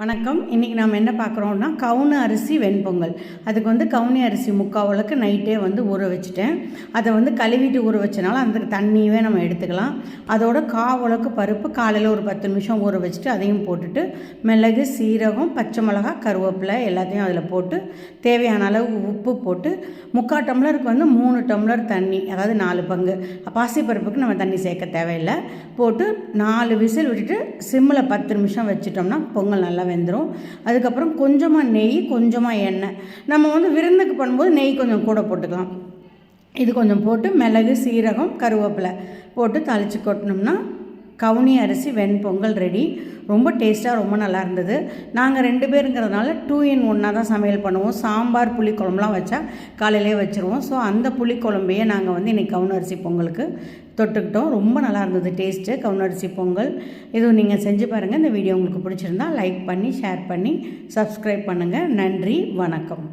வணக்கம். இன்றைக்கி நாம் என்ன பார்க்குறோம்னா கவுனு அரிசி வெண்பொங்கல். அதுக்கு வந்து கவுனி அரிசி முக்கால் நைட்டே வந்து ஊற வச்சுட்டேன். அதை வந்து கழுவிட்டு ஊற வச்சனால அந்த தண்ணியவே நம்ம எடுத்துக்கலாம். அதோட காவளவுக்கு பருப்பு காலையில் ஒரு பத்து நிமிஷம் ஊற வச்சுட்டு அதையும் போட்டுட்டு மிளகு சீரகம் பச்சை மிளகா கருவேப்பிலை எல்லாத்தையும் அதில் போட்டு தேவையான அளவு உப்பு போட்டு முக்கால் டம்ளருக்கு வந்து மூணு டம்ளர் தண்ணி அதாவது நாலு பங்கு. பாசிப்பருப்புக்கு நம்ம தண்ணி சேர்க்க தேவையில்லை. போட்டு நாலு விசில் விட்டுட்டு சிம்மில் பத்து நிமிஷம் வச்சுட்டோம்னா பொங்கல் நல்லா வெந்துடும் அதுக்கப்புறம் கொஞ்சமாக நெய் கொஞ்சமாக எண்ணெய். நம்ம வந்து விருந்துக்கு பண்ணும்போது நெய் கொஞ்சம் கூட போட்டுக்கலாம். இது கொஞ்சம் போட்டு மிளகு சீரகம் கருவேப்பிலை போட்டு தாளித்து கொட்டினோம்னா கவுனி அரிசி வெண்பொங்கல் ரெடி ரொம்ப டேஸ்ட்டாக ரொம்ப நல்லா இருந்தது. நாங்கள் ரெண்டு பேருங்கிறதுனால டூ இன் ஒன்னாக தான் சமையல் பண்ணுவோம். சாம்பார் புளிக்குழம்புலாம் வச்சா காலையிலே வச்சுருவோம். ஸோ அந்த புளிக்குழம்பையே நாங்கள் வந்து இன்றைக்கி கவுனரிசி பொங்கலுக்கு தொட்டுக்கிட்டோம். ரொம்ப நல்லா இருந்தது டேஸ்ட்டு கவுனரிசி பொங்கல். இதுவும் நீங்கள் செஞ்சு பாருங்கள் இந்த வீடியோ உங்களுக்கு பிடிச்சிருந்தா லைக் பண்ணி ஷேர் பண்ணி சப்ஸ்கிரைப் பண்ணுங்கள் நன்றி வணக்கம்.